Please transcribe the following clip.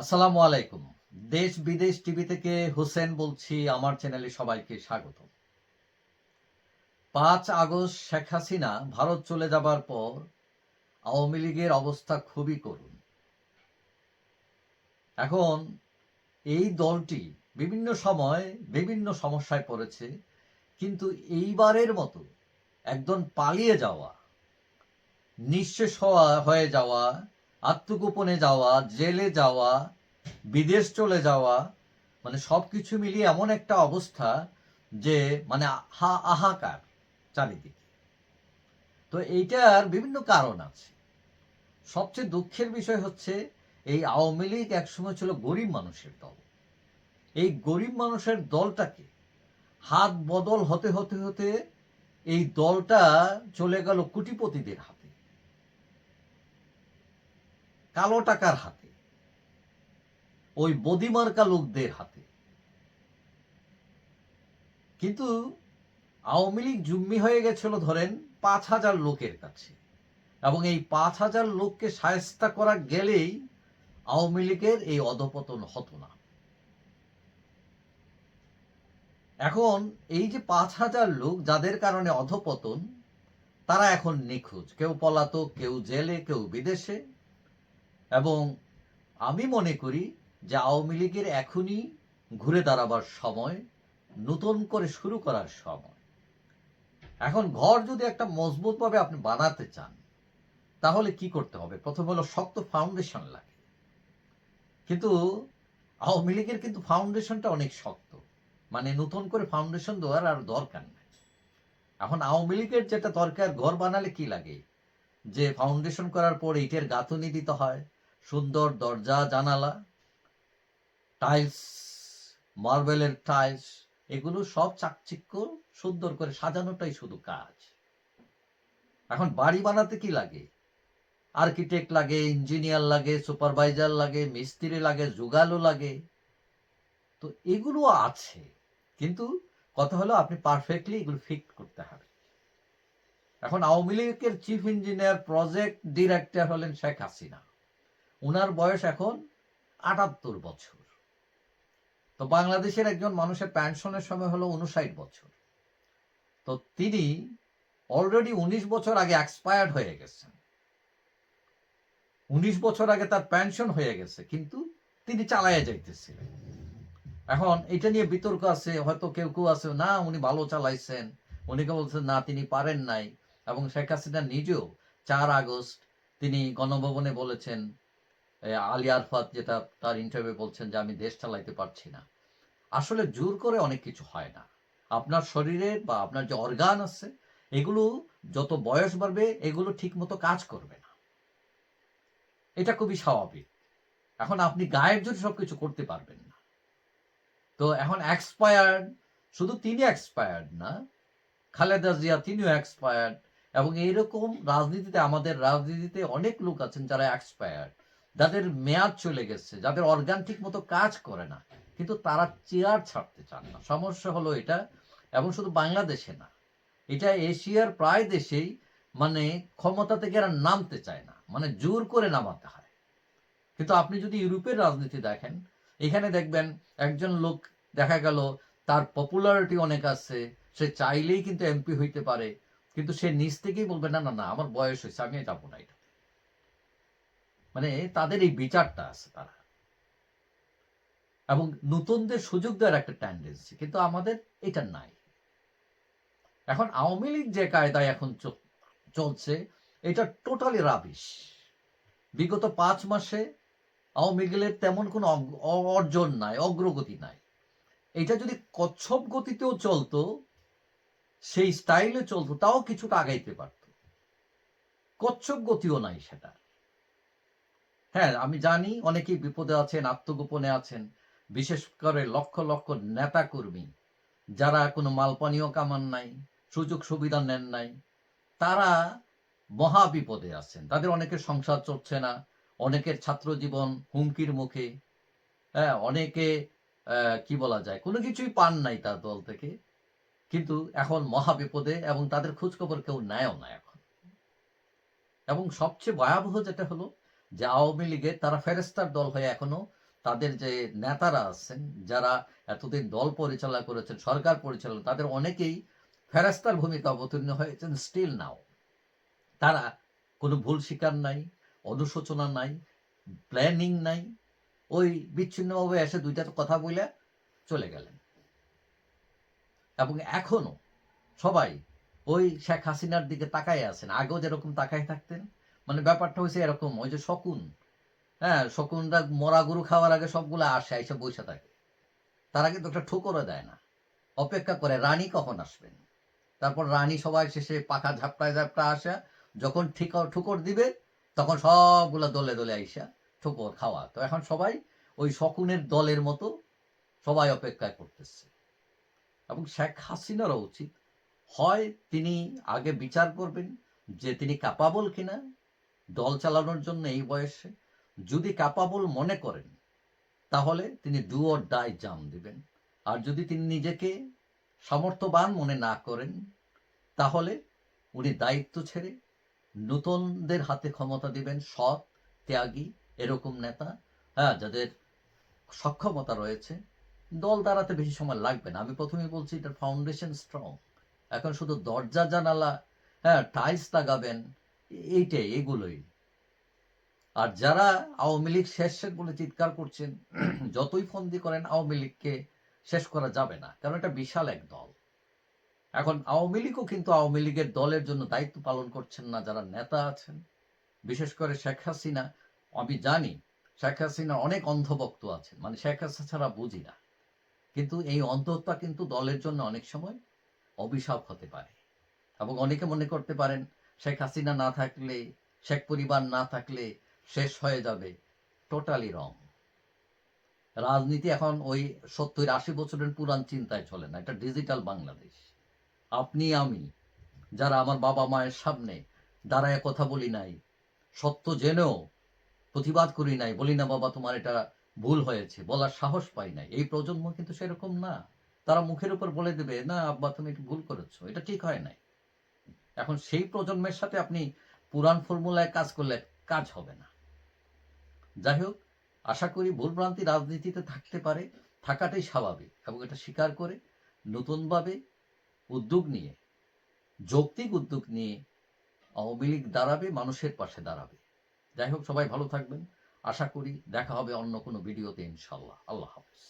আসসালামু আলাইকুম। দেশ বিদেশ টিভি থেকে হোসেন বলছি, আমার চ্যানেলে সবাইকে স্বাগত পাঁচ আগস্ট শেখ হাসিনা ভারত চলে যাবার পর আওয়ামী লীগের অবস্থা খুবই করুণ। এখন এই দলটি বিভিন্ন সময় বিভিন্ন সমস্যায় পড়েছে, কিন্তু এইবারের মতো একজন পালিয়ে যাওয়া, নিঃশেষ হওয়া, হয়ে যাওয়া আত্মগোপনে যাওয়া, জেলে যাওয়া, বিদেশ চলে যাওয়া মানে সব কিছু মিলিয়ে এমন একটা অবস্থা যে মানে হা আহাকার চারিদিকে। তো এইটার বিভিন্ন কারণ আছে। সবচেয়ে দুঃখের বিষয় হচ্ছে, এই আওয়ামী লীগ একসময় ছিল গরিব মানুষের দল। এই গরিব মানুষের দলটাকে হাত বদল হতে হতে হতে এই দলটা চলে গেল কুটিপতিদের হাতে। কালো টাকার হাতে, ওই বদিমার্কা লোকদের হাতে। কিন্তু আওয়ামী লীগ জুম্মি হয়ে গেছিল ধরেন পাঁচ হাজার লোকের কাছে। এবং এই পাঁচ হাজার লোককে সায়স্তা করা গেলেই আওয়ামী লীগের এই অধপতন হতো না। এখন এই যে পাঁচ হাজার লোক যাদের কারণে অধপতন, তারা এখন নিখোঁজ। কেউ পলাতক, কেউ জেলে, কেউ বিদেশে। এবং আমি মনে করি যে আওয়ামী লীগের এখনই ঘুরে দাঁড়াবার সময়, নতুন করে শুরু করার সময়। এখন ঘর যদি একটা মজবুতভাবে আপনি বানাতে চান, তাহলে কি করতে হবে? প্রথম হলো শক্ত ফাউন্ডেশন লাগে। কিন্তু আওয়ামী লীগের কিন্তু ফাউন্ডেশনটা অনেক শক্ত। মানে নতুন করে ফাউন্ডেশন দেওয়ার আর দরকার নেই। এখন আওয়ামী লীগের যেটা দরকার, ঘর বানালে কি লাগে? যে ফাউন্ডেশন করার পর ইটের গাঁথুনি দিতে হয় সুন্দর দরজা, জানালা টাইলস মার্বেলের টাইলস এগুলো সব চাকচিক্য সুন্দর করে সাজানোটাই শুধু কাজ। এখন বাড়ি বানাতে কি লাগে? আর্কিটেক্ট লাগে ইঞ্জিনিয়ার লাগে সুপারভাইজার লাগে, মিস্ত্রি লাগে জুগালো লাগে। তো এগুলো আছে, কিন্তু কথা হলো আপনি পারফেক্টলি এগুলো ফিট করতে হবে। এখন আওয়ামী লীগের চিফ ইঞ্জিনিয়ার প্রজেক্ট ডিরেক্টর হলেন শেখ হাসিনা। উনার বয়স এখন আটাত্তর বছর। তো বাংলাদেশের একজন মানুষের পেনশনের সময় হলো উনষাট বছর। তো তিনি অলরেডি উনিশ বছর আগে এক্সপায়ার্ড হয়ে গেছেন। উনিশ বছর আগে তার পেনশন হয়ে গেছে, কিন্তু তিনি চালাইয়া যাইতেছিলেন। এখন এটা নিয়ে বিতর্ক আছে, হয়তো কেউ কেউ আছে, না, উনি ভালো চালাইছেন। উনিকে বলছেন না, তিনি পারেন নাই। এবং শেখ হাসিনা নিজেও চার আগস্ট তিনি গণভবনে বলেছেন আলী আরফাত যেটা তার ইন্টারভিউ বলছেন যে, আমি দেশ চালাইতে পারছি না। আসলে জোর করে অনেক কিছু হয় না। আপনার শরীরের বা আপনার যে অর্গান আছে, এগুলো যত বয়স বাড়বে, এগুলো ঠিক মতো কাজ করবে না। এটা খুবই স্বাভাবিক। এখন আপনি গায়ের জন্য সবকিছু করতে পারবেন না। তো এখন এক্সপায়ার্ড শুধু তিনি এক্সপায়ার্ড না, খালেদা জিয়া তিনিও এক্সপায়ার্ড এবং এইরকম রাজনীতিতে, আমাদের রাজনীতিতে অনেক লোক আছেন যারা এক্সপায়ার্ড যাদের মেয়াদ চলে গেছে, যাদের অর্গান ঠিক মতো কাজ করে না, কিন্তু তারা চেয়ার ছাড়তে চান না। সমস্যা হলো এটা, এবং শুধু বাংলাদেশে না, এটা এশিয়ার প্রায় দেশেই মানে ক্ষমতা থেকে এরা নামতে চায় না মানে জোর করে নামাতে হয়। কিন্তু আপনি যদি ইউরোপের রাজনীতি দেখেন, এখানে দেখবেন একজন লোক দেখা গেল, তার পপুলারিটি অনেক আছে, সে চাইলেই কিন্তু এমপি হইতে পারে, কিন্তু সে নিজ থেকেই বলবে, না না না, আমার বয়স হয়েছে, আমি যাব না এটা। মানে তাদের এই বিচারটা আছে তারা। এবং নতুনদের সুযোগ দেওয়ার একটা টেন্ডেন্সি কিন্তু আমাদের এটা নাই। এখন আওয়ামী লীগ যে কায়দায় এখন চলছে, এটা টোটালি রাবিশ বিগত পাঁচ মাসে আওয়ামী লীগের তেমন কোনো অর্জন নাই, অগ্রগতি নাই। এটা যদি কচ্ছপ গতিতেও চলতো, সেই স্টাইলে চলতো, তাও কিছুটা আগাইতে পারত। কচ্ছপ গতিও নাই সেটা হ্যাঁ আমি জানি অনেকেই বিপদে আছেন, আত্মগোপনে আছেন, বিশেষ করে লক্ষ লক্ষ নেতা কর্মী যারা কোনো মালপানীয় কামান নাই, সুযোগ সুবিধা নেন নাই, তারা মহা বিপদে আছেন। তাদের অনেকের সংসার চলছে না, অনেকের ছাত্র জীবন হুমকির মুখে হ্যাঁ অনেকে কি বলা যায়, কোনো কিছুই পান নাই তার দল থেকে, কিন্তু এখন মহা বিপদে এবং তাদের খোঁজখবর কেউ নেয়ও না এখন। এবং সবচেয়ে ভয়াবহ যেটা হলো যে আওয়ামী লীগের তারা ফেরেস্তার দল হয়ে এখনও তাদের যে নেতারা আছেন, যারা এতদিন দল পরিচালনা করেছেন, সরকার পরিচালনা, তাদের অনেকেই ফেরাস্তার ভূমিকা অবতীর্ণ হয়েছেন স্টিল নাও তারা কোনো ভুল স্বীকার নাই, অনুশোচনা নাই প্ল্যানিং নাই, ওই বিচ্ছিন্নভাবে এসে দুইটা কথা বলে চলে গেলেন। এবং এখনও সবাই ওই শেখ হাসিনার দিকে তাকায় আছেন, আগেও যেরকম তাকায় থাকতেন মানে ব্যাপারটা হয়েছে এরকম, ওই যে শকুন হ্যাঁ শকুনরা মরা গরু খাওয়ার আগে সবগুলো আসে এসে বসে থাকে। তারা কিন্তু একটা ঠুকরও দেয় না। অপেক্ষা করে, রানী কখন আসবেন? তারপর রানী সবাই শেষে পাখা ঝাপটায় ঝাপটা আসা, যখন ঠিক, ঠুকর দিবে, তখন সবগুলো দলে দলে আইসা ঠুকর খাওয়া। তো এখন সবাই ওই শকুনের দলের মতো সবাই অপেক্ষা করতেছে। এবং শেখ হাসিনারও উচিত। হয় তিনি আগে বিচার করবেন যে তিনি ক্যাপাবল কিনা দল চালানোর জন্য এই বয়সে যদি ক্যাপাবল মনে করেন, তাহলে তিনি ডু অর ডাই জাম দিবেন। আর যদি তিনি নিজেকে সামর্থ্যবান মনে না করেন, তাহলে উনি দায়িত্ব ছেড়ে নতুনদের হাতে ক্ষমতা দিবেন, সৎ, ত্যাগী, এরকম নেতা হ্যাঁ যাদের সক্ষমতা রয়েছে। দল দাঁড়াতে বেশি সময় লাগবে না। আমি প্রথমে বলছি এটার ফাউন্ডেশন স্ট্রং এখন শুধু দরজা, জানালা হ্যাঁ টাইলস লাগাবেন এইটাই এগুলোই। আর যারা আওয়ামী লীগ শেষ শেষ বলে চিৎকার করছেন যতই ফন্দি করেন আওয়ামী লীগকে শেষ করা যাবে না কারণ এটা বিশাল এক দল। এখন আওয়ামী লীগও কিন্তু আওয়ামী লীগের দলের জন্য দায়িত্ব পালন করছেন না যারা নেতা আছেন। বিশেষ করে শেখ হাসিনা আমি জানি শেখ হাসিনা অনেক অন্ধভক্ত আছেন মানে শেখ হাসিনা ছাড়া বুঝি না। কিন্তু এই অন্ধতা কিন্তু দলের জন্য অনেক সময় অভিশাপ হতে পারে। এবং অনেকে মনে করতে পারেন শেখ হাসিনা না থাকলে, শেখ পরিবার না থাকলে শেষ হয়ে যাবে টোটালি রং। রাজনীতি এখন ওই সত্তর আশি বছরের পুরান চিন্তায় চলে না, এটা ডিজিটাল বাংলাদেশ। আপনি, আমি, যারা আমার বাবা মায়ের সামনে দাঁড়ায় কথা বলি নাই, সত্য জেনেও প্রতিবাদ করি নাই, বলি না, বাবা, তোমার এটা ভুল হয়েছে, বলার সাহস পাই নাই। এই প্রজন্ম কিন্তু সেরকম না। তারা মুখের উপর বলে দেবে, না, আব্বা, তুমি একটু ভুল করেছ। এটা ঠিক হয় নাই। এখন সেই প্রজন্মের সাথে আপনি পুরান ফর্মুলায় কাজ করলে কাজ হবে না। যাই হোক, আশা করি ভুলভ্রান্তি রাজনীতিতে থাকতে পারে, থাকাটাই স্বাভাবিক এবং এটা স্বীকার করে নতুনভাবে উদ্যোগ নিয়ে, যৌক্তিক উদ্যোগ নিয়ে আওয়ামী লীগ দাঁড়াবে, মানুষের পাশে দাঁড়াবে। যাই হোক, সবাই ভালো থাকবেন। আশা করি দেখা হবে অন্য কোনো ভিডিওতে ইনশাল্লাহ আল্লাহ হাফিজ।